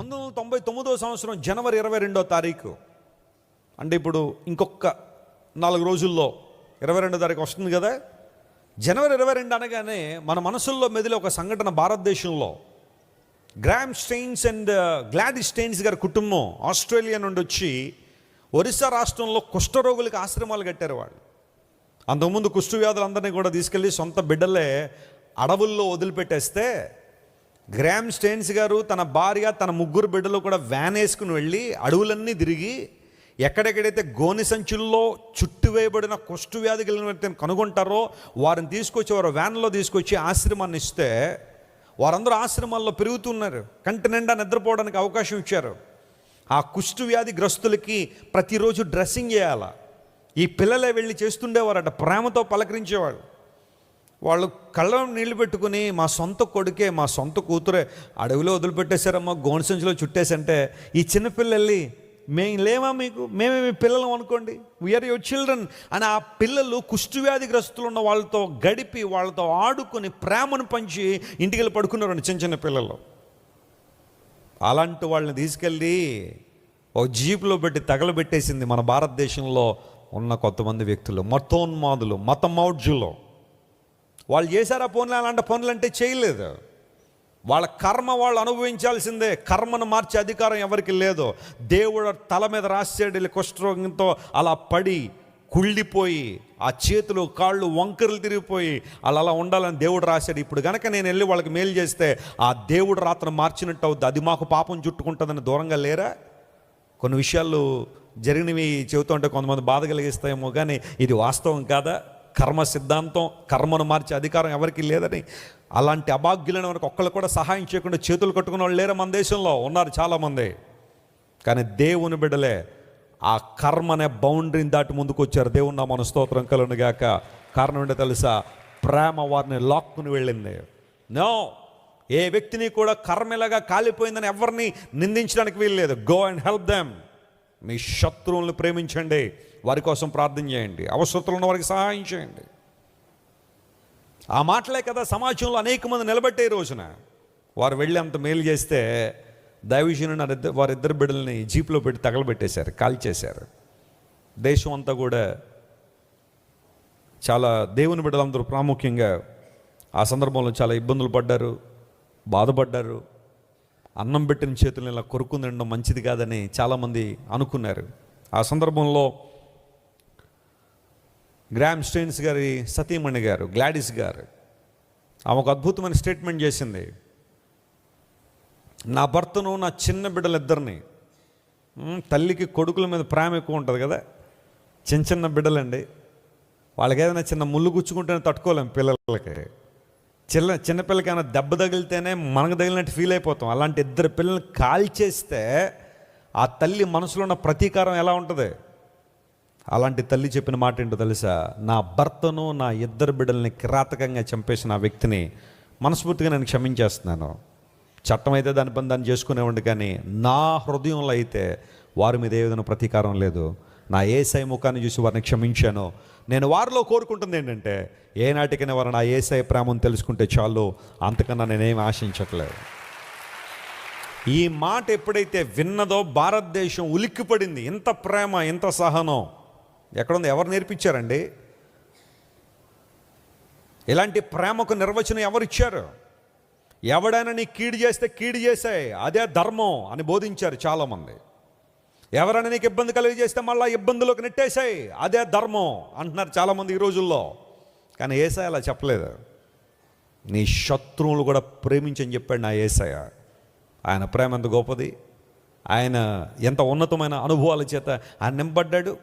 పంతొమ్మిది వందల తొంభై తొమ్మిదో సంవత్సరం జనవరి ఇరవై రెండో తారీఖు. అంటే ఇప్పుడు ఇంకొక నాలుగు రోజుల్లో ఇరవై రెండో తారీఖు వస్తుంది కదా. జనవరి ఇరవై రెండు అనగానే మన మనసుల్లో మెదిలే ఒక సంఘటన భారతదేశంలో. Graham Staines and Gladys Staines గారి కుటుంబం ఆస్ట్రేలియా నుండి వచ్చి ఒరిస్సా రాష్ట్రంలో కుష్ఠరోగులకు ఆశ్రమాలు కట్టారు వాళ్ళు. అంతకుముందు కుష్ఠ వ్యాధులందరినీ కూడా తీసుకెళ్ళి సొంత బిడ్డలే అడవుల్లో వదిలిపెట్టేస్తే గ్రామ్ స్టెయిన్స్ గారు తన భార్య తన ముగ్గురు బిడ్డలు కూడా వ్యాన్ వేసుకుని వెళ్ళి అడవులన్నీ తిరిగి ఎక్కడెక్కడైతే గోని సంచుల్లో చుట్టువేయబడిన కుష్టు వ్యాధి కలిగిన వ్యక్తిని కనుగొంటారో వారిని తీసుకొచ్చి వారు వ్యాన్లో తీసుకొచ్చి ఆశ్రమాన్ని ఇస్తే వారందరూ ఆశ్రమాల్లో పెరుగుతున్నారు. కంటి నిండా నిద్రపోవడానికి అవకాశం ఇచ్చారు. ఆ కుష్టు వ్యాధి గ్రస్తులకి ప్రతిరోజు డ్రెస్సింగ్ చేయాల. ఈ పిల్లలే వెళ్ళి చేస్తుండేవారట ప్రేమతో పలకరించేవాళ్ళు. వాళ్ళు కళ్ళం నీళ్ళు పెట్టుకుని మా సొంత కొడుకే మా సొంత కూతురే అడవిలో వదిలిపెట్టేశారమ్మా గోనసంచిలో చుట్టేసంటే ఈ చిన్నపిల్లల్ని మేము లేమా మీకు? మేమే మీ పిల్లలం అనుకోండి. వీఆర్ యువర్ చిల్డ్రన్ అని ఆ పిల్లలు కుష్ఠవ్యాధిగ్రస్తులు ఉన్న వాళ్ళతో గడిపి వాళ్ళతో ఆడుకుని ప్రేమను పంచి ఇంటికి వెళ్ళి పడుకున్నారు చిన్న చిన్న పిల్లలు. అలాంటి వాళ్ళని తీసుకెళ్ళి ఒక జీపులో పెట్టి తగలబెట్టేసింది మన భారతదేశంలో ఉన్న కొంతమంది వ్యక్తులు. మతోన్మాదులు మౌడ్జులో వాళ్ళు చేశారా పనులు అలాంటి పనులు అంటే చేయలేదు. వాళ్ళ కర్మ వాళ్ళు అనుభవించాల్సిందే. కర్మను మార్చే అధికారం ఎవరికి లేదు. దేవుడు తల మీద రాశాడు వీళ్ళ కుష్ఠరోగంతో అలా పడి కుళ్ళిపోయి ఆ చేతులు కాళ్ళు వంకరలు తిరిగిపోయి అలా అలా ఉండాలని దేవుడు రాశాడు. ఇప్పుడు కనుక నేను వెళ్ళి వాళ్ళకి మేలు చేస్తే ఆ దేవుడు రాత్రి మార్చినట్టు అవుద్ది. అది మాకు పాపం చుట్టుకుంటుందని దూరంగా లేరా? కొన్ని విషయాలు జరిగినవి చెబుతుంటే కొంతమంది బాధ కలిగిస్తాయేమో కానీ ఇది వాస్తవం కాదా? కర్మ సిద్ధాంతం కర్మను మార్చే అధికారం ఎవరికి లేదని అలాంటి అభాగ్యులైన వారికి ఒక్కళ్ళు కూడా సహాయం చేయకుండా చేతులు కట్టుకున్న వాళ్ళు లేరు మన దేశంలో ఉన్నారు చాలామంది. కానీ దేవుని బిడ్డలే ఆ కర్మ అనే బౌండరీని దాటి ముందుకు వచ్చారు. దేవుని నా మన స్తోత్రం కలను గాక. కారణం ఏంటో తెలుసా? ప్రేమ వారిని లాక్కుని వెళ్ళింది. నో! ఏ వ్యక్తిని కూడా కర్మ ఇలాగా కాలిపోయిందని ఎవరిని నిందించడానికి వీల్లేదు. గో అండ్ హెల్ప్ దెమ్ మీ శత్రువులను ప్రేమించండి. వారి కోసం ప్రార్థన చేయండి. అవసరతలు ఉన్న వారికి సహాయం చేయండి. ఆ మాటలే కదా సమాజంలో అనేక మంది నిలబెట్టే రోజున. వారు వెళ్ళి అంత మేలు చేస్తే దైవజనుని వారిద్దరు బిడ్డల్ని జీప్లో పెట్టి తగలబెట్టేశారు కాల్చేశారు. దేశం అంతా కూడా చాలా దేవుని బిడ్డలందరూ ప్రాముఖ్యంగా ఆ సందర్భంలో చాలా ఇబ్బందులు పడ్డారు బాధపడ్డారు. అన్నం పెట్టిన చేతులను ఇలా కొరుకుని తినడం మంచిది కాదని చాలామంది అనుకున్నారు. ఆ సందర్భంలో గ్రామ్ స్టెయిన్స్ గారి సతీమణి గారు గ్లాడిస్ గారు ఆమె ఒక అద్భుతమైన స్టేట్మెంట్ చేసింది. నా భర్తను నా చిన్న బిడ్డలిద్దరిని ఇద్దరిని తల్లికి కొడుకుల మీద ప్రేమ ఎక్కువ ఉంటుంది కదా? చిన్న చిన్న బిడ్డలండి. వాళ్ళకి ఏదైనా చిన్న ముళ్ళు గుచ్చుకుంటేనే తట్టుకోలేం పిల్లలకి. చిన్న చిన్నపిల్లకైనా దెబ్బ తగిలితేనే మనకు తగిలినట్టు ఫీల్ అయిపోతాం. అలాంటి ఇద్దరు పిల్లల్ని కాల్చేస్తే ఆ తల్లి మనసులో ఉన్న ప్రతీకారం ఎలా ఉంటుంది? అలాంటి తల్లి చెప్పిన మాట ఏంటో తెలుసా? నా భర్తను నా ఇద్దరు బిడ్డల్ని కిరాతకంగా చంపేసిన ఆ వ్యక్తిని మనస్ఫూర్తిగా నేను క్షమించేస్తున్నాను. చట్టం అయితే దాని పని దాన్ని చేసుకునేవాడిని కానీ నా హృదయంలో అయితే వారి మీద ఏ విధంగా ప్రతీకారం లేదు. నా ఏసై ముఖాన్ని చూసి వారిని క్షమించాను. నేను వారిలో కోరుకుంటుంది ఏంటంటే ఏనాటికైనా వారు నా ఏసై ప్రేమను తెలుసుకుంటే చాలు అంతకన్నా నేనేం ఆశించట్లేదు. ఈ మాట ఎప్పుడైతే విన్నదో భారతదేశం ఉలిక్కిపడింది ఇంత ప్రేమ ఇంత సహనం. ఎక్కడుంది? ఎవరు నేర్పించారండి? ఇలాంటి ప్రేమకు నిర్వచనం ఎవరు ఇచ్చారు? ఎవడైనా నీ కీడు చేస్తే కీడు చేశాయి అదే ధర్మం అని బోధించారు చాలామంది. ఎవరైనా నీకు ఇబ్బంది కలిగి చేస్తే మళ్ళీ ఇబ్బందులోకి నెట్టేశాయి. అదే ధర్మం అంటున్నారు చాలామంది ఈ రోజుల్లో. కానీ ఏసాయ అలా చెప్పలేదు. నీ శత్రువులు కూడా ప్రేమించని చెప్పాడు నా ఏసయ ఆయన ప్రేమ ఎంత గొప్పది? ఆయన ఎంత ఉన్నతమైన అనుభవాల చేత ఆయన నింపడ్డాడు